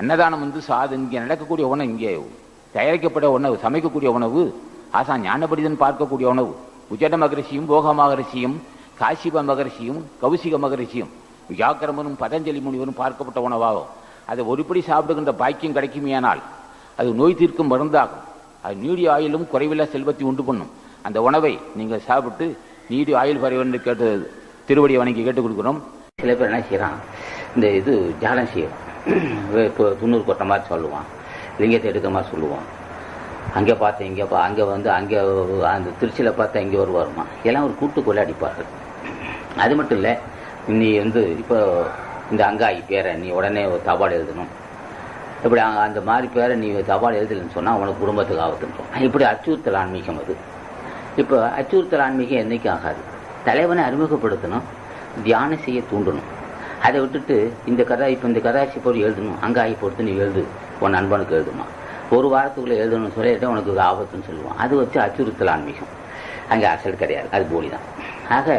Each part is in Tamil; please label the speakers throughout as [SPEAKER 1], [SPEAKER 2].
[SPEAKER 1] அன்னதானம் வந்து சாது இங்கே நடக்கக்கூடிய உணவு இங்கே. தயாரிக்கப்பட்ட உணவு சமைக்கக்கூடிய உணவு ஆசா ஞானபடிதன் பார்க்கக்கூடிய உணவு உஜட மகரிஷியும் போக மகரிஷியும் காசிப மகரிஷியும் கௌசிக மகரிஷியும் வியாக்கிரமனும் பதஞ்சலி முனிவரும் பார்க்கப்பட்ட உணவாகும். அதை ஒருபடி சாப்பிடுகின்ற பாக்கியம் கிடைக்குமேனால் அது நோய் தீர்க்கும் மருந்தாகும். அது நீடி ஆயிலும் குறைவில்லா செல்வத்தை உண்டு பண்ணும். அந்த உணவை நீங்கள் சாப்பிட்டு நீடி ஆயுள் பறைவன் கேட்டு திருவடியை வணங்கி கேட்டுக் கொடுக்குறோம்.
[SPEAKER 2] சில பேர் என்ன செய்யறான் இந்த இது ஜாலம் செய்யும் துண்ணூறு கொட்ட மாதிரி சொல்லுவான். லிங்கத்தை எடுக்கிற மாதிரி சொல்லுவான். அங்கே பார்த்தேன் இங்கே பா அங்கே வந்து அங்கே அந்த திருச்சியில் பார்த்தா இங்கே வருவாருமா. எல்லாம் ஒரு கூட்டு அடிப்பார்கள். அது மட்டும் இல்லை நீ வந்து இப்போ இந்த அங்காயி பேரை நீ உடனே ஒரு தபால் எழுதணும். இப்படி அந்த மாதிரி பேரை நீ தபால் எழுதலைன்னு சொன்னால் உனக்கு குடும்பத்துக்கு ஆபத்துன்றோம். இப்படி அச்சுறுத்தல் ஆன்மீகம் அது. இப்போ அச்சுறுத்தல் ஆன்மீகம் என்றைக்கும் ஆகாது? தலைவனை அறிமுகப்படுத்தணும் தியானம் செய்ய தூண்டணும். அதை விட்டுட்டு இந்த கதை இப்போ இந்த கதாட்சி போட்டு எழுதணும். அங்காயி பொறுத்து நீ எழுது. உன் நண்பனுக்கு எழுதுமா. ஒரு வாரத்துக்குள்ளே எழுதணும்னு சொல்லிட்டு உனக்கு ஆபத்துன்னு சொல்லுவான். அது வச்சு அச்சுறுத்தல் ஆன்மீகம். அங்கே அசல் கிடையாது. அது போலி தான் ஆக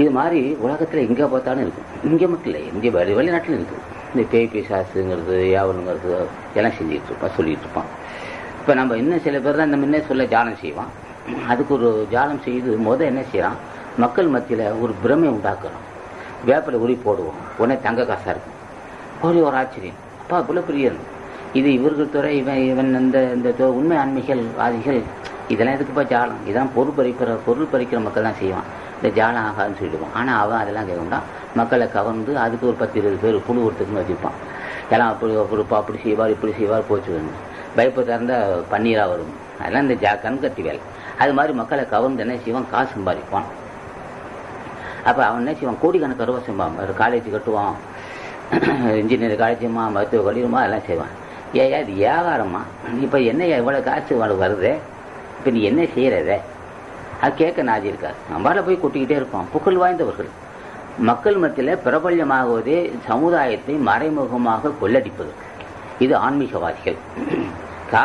[SPEAKER 2] இது மாதிரி உலகத்தில் எங்கே பார்த்தாலும் இருக்கும். இங்கே மட்டும் இல்லை இங்கே வெளி வெளிநாட்டிலும் இருக்குது. இந்த பேய் பிசாசுங்கிறது யாவனுங்கிறது எல்லாம் செஞ்சுட்டு இருப்பான் சொல்லிட்டு இருப்பான். இப்போ நம்ம இன்னும் சில பேர் தான் இந்த முன்னே சொல்ல ஜானம் செய்வான். அதுக்கு ஒரு ஜாலம் செய்து மொதல் என்ன செய்யறான்? மக்கள் மத்தியில் ஒரு பிரமை உண்டாக்குறான் வேப்பில உரி போடுவோம். உடனே தங்க காசா இருக்கும் ஒரே ஒரு ஆச்சரியம். அப்பா இவ்வளோ பிரியன் இது இவர்கள் துறை இவன் இவன் இந்த இந்த உண்மை ஆன்மீகள் வாதிகள் இதெல்லாம் எதுக்குப்பா ஜாலம்? இதான் பொருள் பறிக்கிற பொருள் பறிக்கிற மக்கள் தான் செய்வான். இந்த ஜாலம் ஆகாதுன்னு சொல்லிடுவான். ஆனால் அவன் அதெல்லாம் கேட்க மாட்டான். மக்களை கவர்ந்து அதுக்கு ஒரு பத்து இருபது பேர் குழு ஒருத்தருக்குன்னு வச்சுப்பான். எல்லாம் அப்படி அப்படி அப்படி செய்வார் இப்படி செய்வார் போச்சு வேணும். பயப்பு திறந்தா பன்னீராக வரும். அதெல்லாம் இந்த ஜா கண்கட்டி வேலை. அது மாதிரி மக்களை கவர்ந்து என்ன செய்வான்? காசு சம்பாதிப்பான். அப்போ அவன் என்ன செய்வான்? கோடிக்கணக்கு ரூபா செய்வான் ஒரு காலேஜ் கட்டுவான். இன்ஜினியர் காலேஜுமா மருத்துவ கல்லூரிமா அதெல்லாம் செய்வான். ஏயா இது வியாபாரமா? இப்போ என்னையா இவ்வளோ காசு உனக்கு வருது? இப்போ நீ என்ன செய்கிறத அது கேட்க நாதி இருக்காது நம்மளால போய் கொட்டிக்கிட்டே இருப்பான். புகழ் வாய்ந்தவர்கள். மக்கள் மத்தியில் பிரபல்யமாகுவதே சமுதாயத்தை மறைமுகமாக கொள்ளடிப்பது. இது ஆன்மீகவாதிகள். கா